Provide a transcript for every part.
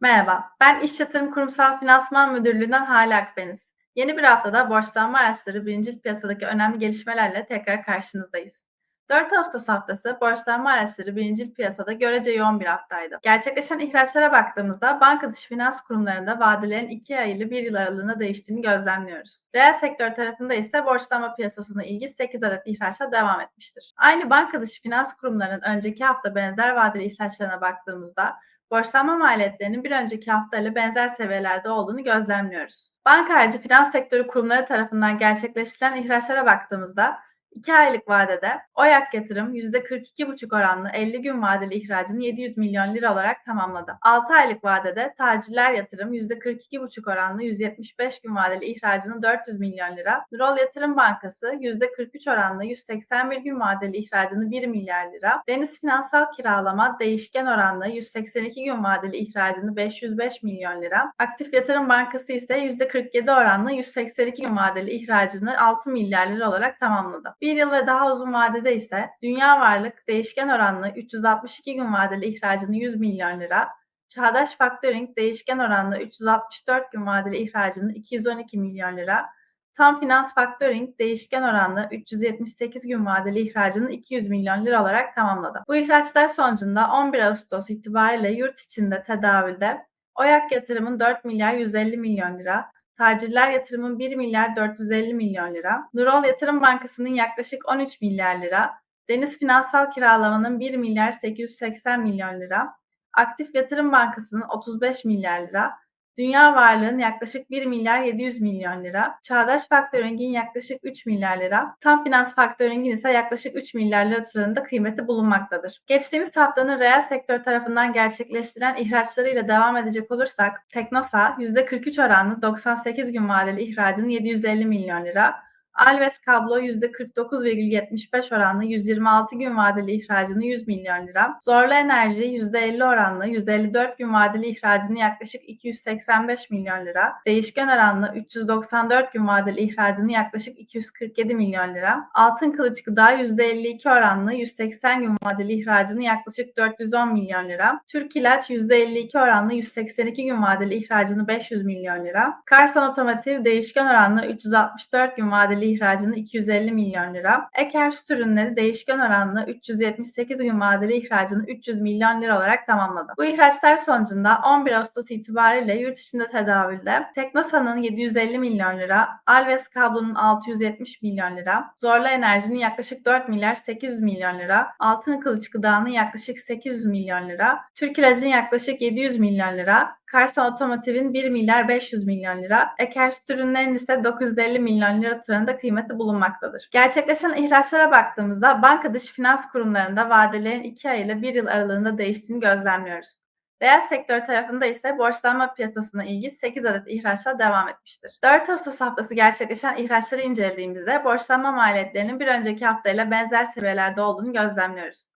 Merhaba, ben İş Yatırım Kurumsal Finansman Müdürlüğü'nden Hale Akbeniz. Yeni bir haftada borçlanma araçları birincil piyasadaki önemli gelişmelerle tekrar karşınızdayız. 4 Ağustos haftası borçlanma araçları birincil piyasada görece yoğun bir haftaydı. Gerçekleşen ihraçlara baktığımızda banka dışı finans kurumlarında vadelerin 2 ay ile 1 yıl aralığında değiştiğini gözlemliyoruz. Reel sektör tarafında ise borçlanma piyasasına ilgi 8 adet ihraçla devam etmiştir. Aynı banka dışı finans kurumlarının önceki hafta benzer vadeli ihraçlarına baktığımızda borçlanma maliyetlerinin bir önceki haftayla benzer seviyelerde olduğunu gözlemliyoruz. Banka harici finans sektörü kurumları tarafından gerçekleştirilen ihraçlara baktığımızda 2 aylık vadede OYAK yatırım %42,5 oranlı 50 gün vadeli ihracını 700 milyon lira olarak tamamladı. 6 aylık vadede tacirler yatırım %42,5 oranlı 175 gün vadeli ihracını 400 milyon lira, Nurol Yatırım Bankası %43 oranlı 181 gün vadeli ihracını 1 milyar lira, Deniz Finansal Kiralama değişken oranlı 182 gün vadeli ihracını 505 milyon lira, Aktif Yatırım Bankası ise %47 oranlı 182 gün vadeli ihracını 6 milyar lira olarak tamamladı. Bir yıl ve daha uzun vadede ise Dünya Varlık değişken oranlı 362 gün vadeli ihracını 100 milyon lira, Çağdaş Factoring değişken oranlı 364 gün vadeli ihracını 212 milyon lira, Tam Finans Factoring değişken oranlı 378 gün vadeli ihracını 200 milyon lira olarak tamamladı. Bu ihraçlar sonucunda 11 Ağustos itibariyle yurt içinde tedavülde Oyak Yatırım'ın 4 milyar 150 milyon lira, Tacirler Yatırım'ın 1 milyar 450 milyon lira, Nurol Yatırım Bankası'nın yaklaşık 13 milyar lira, Deniz Finansal Kiralamanın 1 milyar 880 milyon lira, Aktif Yatırım Bankası'nın 35 milyar lira, Dünya Varlığı'nın yaklaşık 1 milyar 700 milyon lira, Çağdaş Faktöring'in yaklaşık 3 milyar lira, Tam Finans Faktöring'in ise yaklaşık 3 milyar lira tutarında kıymeti bulunmaktadır. Geçtiğimiz haftanın reel sektör tarafından gerçekleştirilen ihraçlarıyla devam edecek olursak, Teknosa %43 oranlı 98 gün vadeli ihracını 750 milyon lira, Alves Kablo %49,75 oranlı 126 gün vadeli ihracını 100 milyon lira. Zorlu Enerji %50 oranlı 154 gün vadeli ihracını yaklaşık 285 milyon lira. Değişken oranlı 394 gün vadeli ihracını yaklaşık 247 milyon lira. Altın Kılıç Gıda %52 oranlı 180 gün vadeli ihracını yaklaşık 410 milyon lira. Türk İlaç %52 oranlı 182 gün vadeli ihracını 500 milyon lira. Karsan Otomotiv değişken oranlı 364 gün vadeli ihracını 250 milyon lira. Süt ürünleri değişken oranlı 378 gün vadeli ihracını 300 milyon lira olarak tamamladı. Bu ihraçlar sonucunda 11 Ağustos itibariyle yurt içinde tedavülde Teknosa'nın 750 milyon lira, Alves Kablo'nun 670 milyon lira, Zorla Enerji'nin yaklaşık 4 milyar 800 milyon lira, Altın Kılıç Gıda'nın yaklaşık 800 milyon lira, Türk İlacı'nın yaklaşık 700 milyon lira, Karsan Otomotiv'in 1 milyar 500 milyon lira, Eker Süt ürünlerinin ise 950 milyon lira tutarında kıymeti bulunmaktadır. Gerçekleşen ihraçlara baktığımızda banka dışı finans kurumlarında vadelerin 2 ay ile 1 yıl aralığında değiştiğini gözlemliyoruz. Reel sektör tarafında ise borçlanma piyasasına ilgi 8 adet ihraçla devam etmiştir. 4 Ağustos haftası gerçekleşen ihraçları incelediğimizde borçlanma maliyetlerinin bir önceki haftayla benzer seviyelerde olduğunu gözlemliyoruz.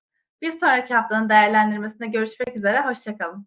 Bir sonraki haftanın değerlendirmesinde görüşmek üzere, hoşçakalın.